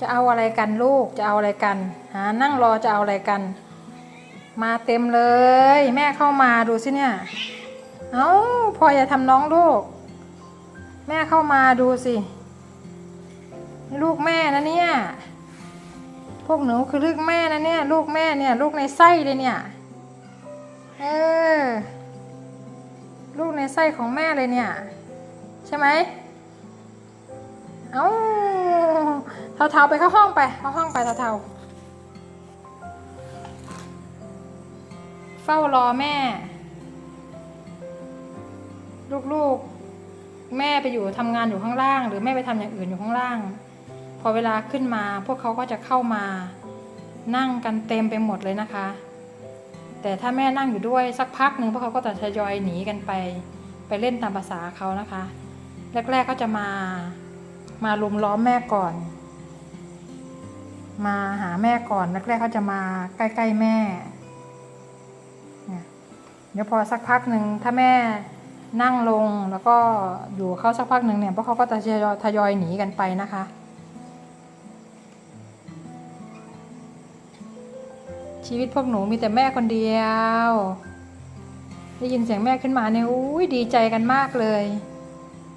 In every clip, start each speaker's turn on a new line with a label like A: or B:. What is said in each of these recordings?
A: จะเอาอะไรกันลูกจะเอาอะไรกันหานั่งรอจะเอาอะไรกัน มาเต็มเลย แม่เข้ามาดูสิเนี่ย เอา้าพอยอย่าทำน้องลูก แม่เข้ามาดูสิ ลูกแม่นะเนี่ย พวกหนูคือลูกแม่นะเนี่ย ลูกแม่เนี่ย ลูกในไส้เลยเนี่ย เออ ลูกในไส้ของแม่เลยเนี่ย ใช่ไหมเอ้า เทาๆไปเข้าห้องไปเข้าห้องไปเทาๆเฝ้ารอแม่ ลูกๆ แม่ไปอยู่ทำงานอยู่ข้างล่าง หรือแม่ไปทำอย่างอื่นอยู่ข้างล่าง พอเวลาขึ้นมา พวกเขาก็จะเข้ามา นั่งกันเต็มไปหมดเลยนะคะ แต่ถ้าแม่นั่งอยู่ด้วยสักพักหนึ่งพวกเขาก็จะทยอยหนีกันไป ไปเล่นตามภาษาเขานะคะ แรกๆก็จะมา มาลุมล้อมแม่ก่อน มาหาแม่ก่อนแรกๆเขาจะมาใกล้ๆแม่ เดี๋ยวพอสักพักหนึ่งถ้าแม่นั่งลงแล้วก็อยู่เขาสักพักหนึ่งเนี่ยพวกเขาก็จะทยอยหนีกันไปนะคะชีวิตพวกหนูมีแต่แม่คนเดียว ได้ยินเสียงแม่ขึ้นมาเนี่ยอุ้ยดีใจกันมากเลย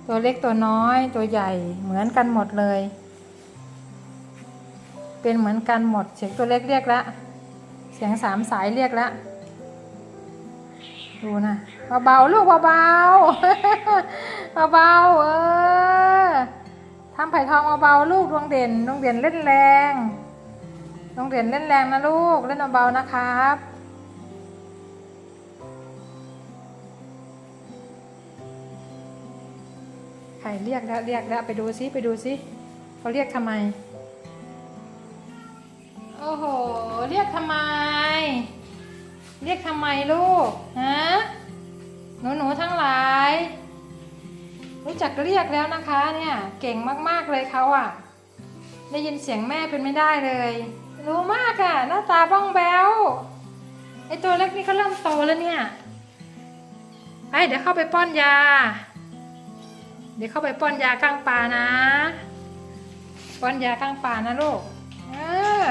A: ตัวเล็กตัวน้อยตัวใหญ่เหมือนกันหมดเลย เป็นเหมือนกันหมด เสียงตัวเล็กเรียกละ เสียงสามสายเรียกละดูนะเบาๆลูกเบาๆเบาๆเออทำไผ่ทองเบาๆลูกดวงเด่นดวงเด่นเล่นแรงดวงเด่นเล่นแรงนะลูกเล่นเบาๆนะครับใครเรียกแล้วเรียกแล้วไปดูซิไปดูซิเขาเรียกทำไม โอ้โห เรียกทำไม เรียกทำไมลูก ฮะ หนูหนูทั้งหลาย รู้จักเรียกแล้วนะคะเนี่ย เก่งมากๆเลยเขาอะได้ยินเสียงแม่เป็นไม่ได้เลย รู้มากอะหน้าตาบ้องแบวไอตัวเล็กนี่เขาเริ่มโตแล้วเนี่ย ไปเดี๋ยวเข้าไปป้อนยา เดี๋ยวเข้าไปป้อนยาก้างปลานะ ป้อนยาก้างปลานะลูกเออ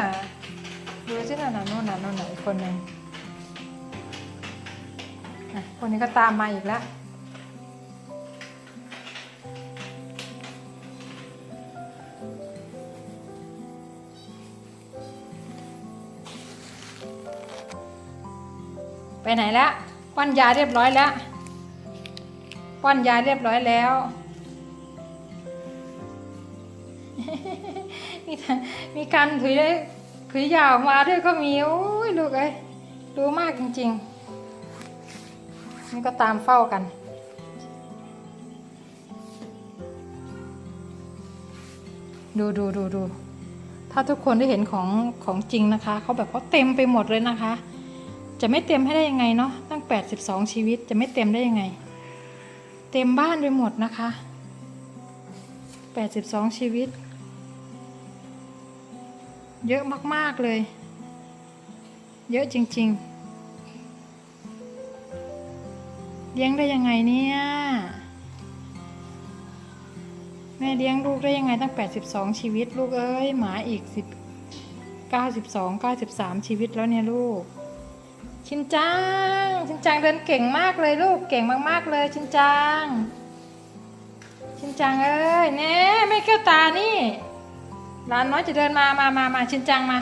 A: ดูสิน่ะน่ะโน่นน่ะโน่นน่ะอีกคนหนึ่งอ่คนนี้ก็ตามมาอีกแล้วไปไหนแล้วป้อนยาเรียบร้อยแล้วป้อนยาเรียบร้อยแล้วมีทางมีการถือถื อยาออกมาด้วยก็มีโอ้ยลูกเอ้ยรู้มากจริงๆ นี่ก็ตามเฝ้ากัน ดูดูดูดูถ้าทุกคนได้เห็นของของจริงนะคะ เขาแบบเขาเต็มไปหมดเลยนะคะ จะไม่เต็มให้ได้ยังไงเนาะตั้ง 82 ชีวิตจะไม่เต็มได้ยังไง เต็มบ้านไปหมดนะคะ 82 ชีวิต เยอะมากๆเลย เยอะจริงๆ เลี้ยงได้ยังไงเนี่ยแม่เลี้ยงลูกได้ยังไงตั้ง 82 ชีวิต ลูกเอ้ยหมาอีก 10 92 93 ชีวิตแล้วเนี่ยลูก ชินจัง ชินจังเดินเก่งมากเลยลูกเก่งมากๆเลยชินจัง ชินจังเอ้ยเน่ไม่แก้วตานี่ หลานน้อยจะเดินมามามามาชินจังมา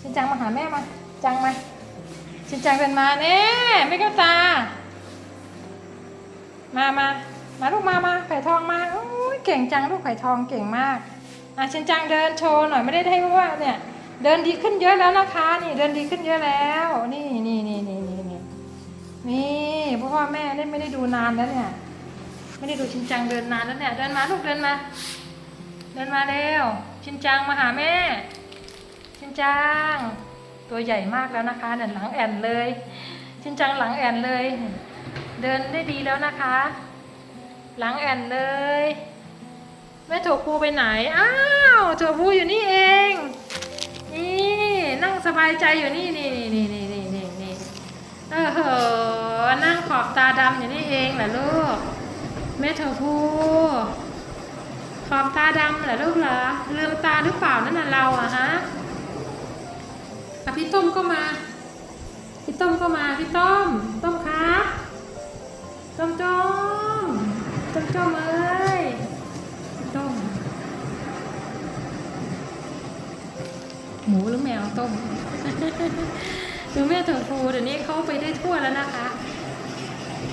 A: ชินจังมาหาแม่มา จังมา ชินจังเดินมาเน่ไม่ก้วตา มามา มาลูกมามาไข่ทองมาโอ้ยเก่งจังลูกไข่ทองเก่งมาก อะชินจังเดินโชว์หน่อยไม่ได้ให้ว่าเนี่ย เดินดีขึ้นเยอะแล้วนะคะ นี่เดินดีขึ้นเยอะแล้ว นี่นี่นี่นี่นี่นี่นี่เพราะว่าแม่ได้ไม่ได้ดูนานแล้วเนี่ย ไม่ได้ดูชินจังเดินนานแล้วเนี่ย เดินมาลูกเดินมา เดินมาเร็ว ชินจังมาหาแม่ ชินจัง ตัวใหญ่มากแล้วนะคะเนี่ยหลังแอนเลย ชินจังหลังแอนเลย เดินได้ดีแล้วนะคะ หลังแอนเลยแม่ถั่วพูไปไหน อ้าวถั่วพูอยู่นี่เอง นี่นั่งสบายใจอยู่นี่นี่นี่นี่นี่นี่นี่เออเหอนั่งขอบตาดำอยู่นี่เองเหรอลูกแม่เธอพู ขอบตาดำเหรอลูกเหรอลืมตาหรือเปล่านั่นน่ะเราอะฮะอะพี่ต้มก็มาพี่ต้มก็มาพี่ต้มต้มครับต้มต้มต้มต้มเอ้ยพี่ต้มหมูหรือแมวต้มดูแม่ถั่วฟูเดี๋ยวนี้เขาไปได้ทั่วแล้วนะคะ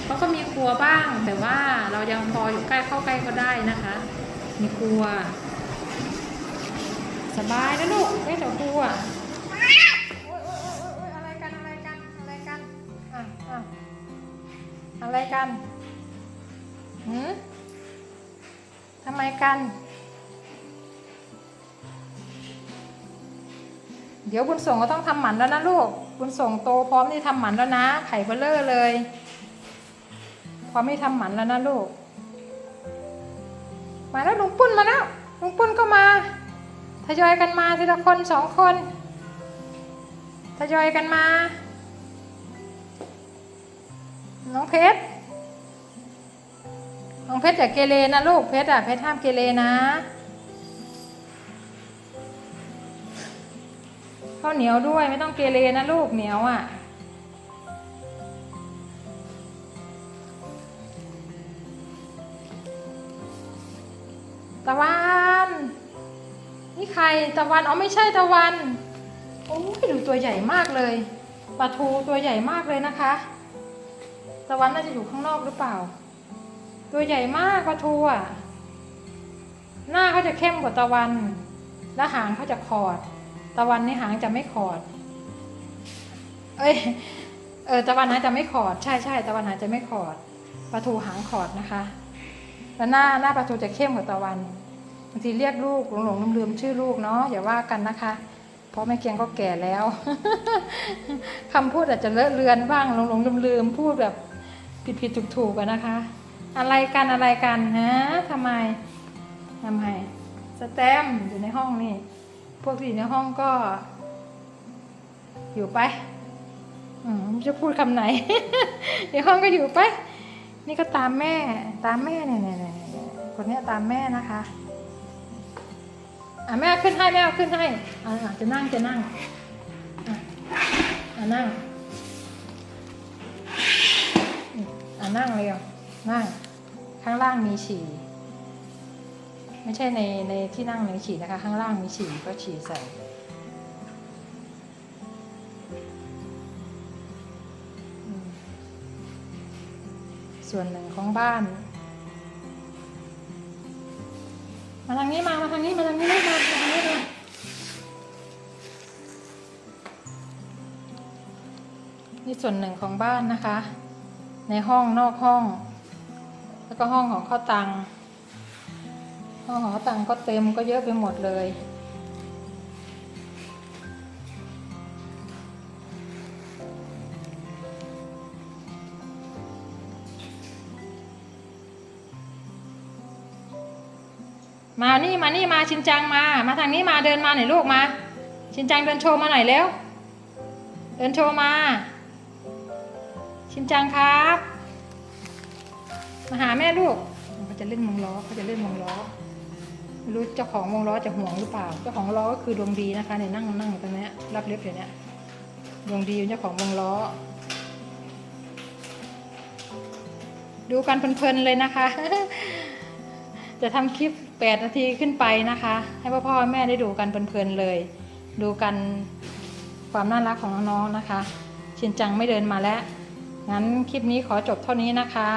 A: เขาก็มีครัวบ้างแต่ว่าเรายังพออยู่ใกล้เข้าใกล้ก็ได้นะคะ มีครัว สบายนะลูกแม่ถั่วฟูอะโอ๊ยโอ๊ยโอ๊ยโอ๊ยโอ๊ยอะไรกันอะไรกันอะไรกันอะอะอะไรกันหืมทำไมกัน เดี๋ยวบุญส่งก็ต้องทำหมันแล้วนะลูกบุญส่งโตพร้อมที่ทำหมันแล้วนะ ไข่เบลเลอร์เลยพร้อมที่ทำหมันแล้วนะลูก มาแล้วลุงปุ้นมาแล้วลุงปุ้นก็มาทยอยกันมาทีละคนสองคนทยอยกันมา น้องเพชร น้องเพชรอย่าเกเรนะลูกเพชรอะเพชรห้ามเกเรนะ ข้าวเหนียวด้วยไม่ต้องเกเรนะลูกเหนียวอะ ตะวัน นี่ใครตะวันอ๋อไม่ใช่ตะวันโอ้ยดูตัวใหญ่มากเลยปลาทูตัวใหญ่มากเลยนะคะ ตะวันน่าจะอยู่ข้างนอกหรือเปล่า ตัวใหญ่มากปลาทูอะหน้าเขาจะเข้มกว่าตะวัน และหางเขาจะขอด ตะวันในหางจะไม่ขอด เอ้ยเออตะวันหางจะไม่ขอดใช่ใช่ตะวันหางจะไม่ขอดปลาทูหางขอดนะคะ แล้วหน้าหน้าปลาทูจะเข้มกว่าตะวันบางทีเรียกลูกหลงหลงลืมลืมๆชื่อลูกเนาะอย่าว่ากันนะคะ เพราะแม่เกียงก็แก่แล้วคำพูดอาจจะเลอะเลือนบ้างหลงหลงลืมลืมๆพูดแบบผิดผิดถูกถูกๆกันนะคะ อะไรกันอะไรกันฮะทำไมทำไมสแตมอยู่ในห้องนี่ พวกที่อยู่ในห้องก็ อยู่ไปอืมจะพูดคำไหนในห้องก็อยู่ไป นี่ก็ตามแม่ตามแม่เนี่ยเนี่ยคนนี้ตามแม่นะคะอะแม่ขึ้นให้แม่ขึ้นให้อะจะนั่งจะนั่งอะอะนั่งอะนั่งเลยอะนั่งข้างล่างมีฉี่ ไม่ใช่ในในที่นั่งในฉี่นะคะ ข้างล่างมีฉี่ก็ฉี่ใส่ ส่วนหนึ่งของบ้าน มาทางนี้มา มาทางนี้ มาทางนี้มามาทางนี้มานี่ส่วนหนึ่งของบ้านนะคะ ในห้องนอกห้อง แล้วก็ห้องของข้าวตัง ห้องของข้าวตังก็เต็มก็เยอะไปหมดเลย มานี่มานี่มาชินจังมา มาทางนี้มาเดินมาหน่อยลูกมา ชินจังเดินโชว์มาหน่อยเร็ว เดินโชว์มา ชินจังครับ มาหาแม่ลูกเขาจะเล่นวงล้อเขาจะเล่นวงล้อไม่รู้เจ้าของวงล้อจะห่วงหรือเปล่า เจ้าของล้อก็คือดวงดีนะคะเนี่ยนั่งนั่งตรงนี้รับเล็บอยู่เนี้ยดวงดีเป็นเจ้าของวงล้อ ดูกันเพลินๆเลยนะคะ จะทำคลิป 8 นาทีขึ้นไปนะคะ ให้พ่อพ่อแม่ได้ดูกันเพลินๆเลย ดูกันความน่ารักของน้องๆนะคะ ชินจังไม่เดินมาแล้ว งั้นคลิปนี้ขอจบเท่านี้นะคะ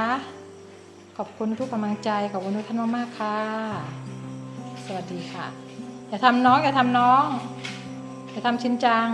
A: ขอบคุณทุกกำลังใจขอบคุณทุกท่านมากๆค่ะ สวัสดีค่ะ อย่าทำน้องอย่าทำน้องอย่าทำชินจัง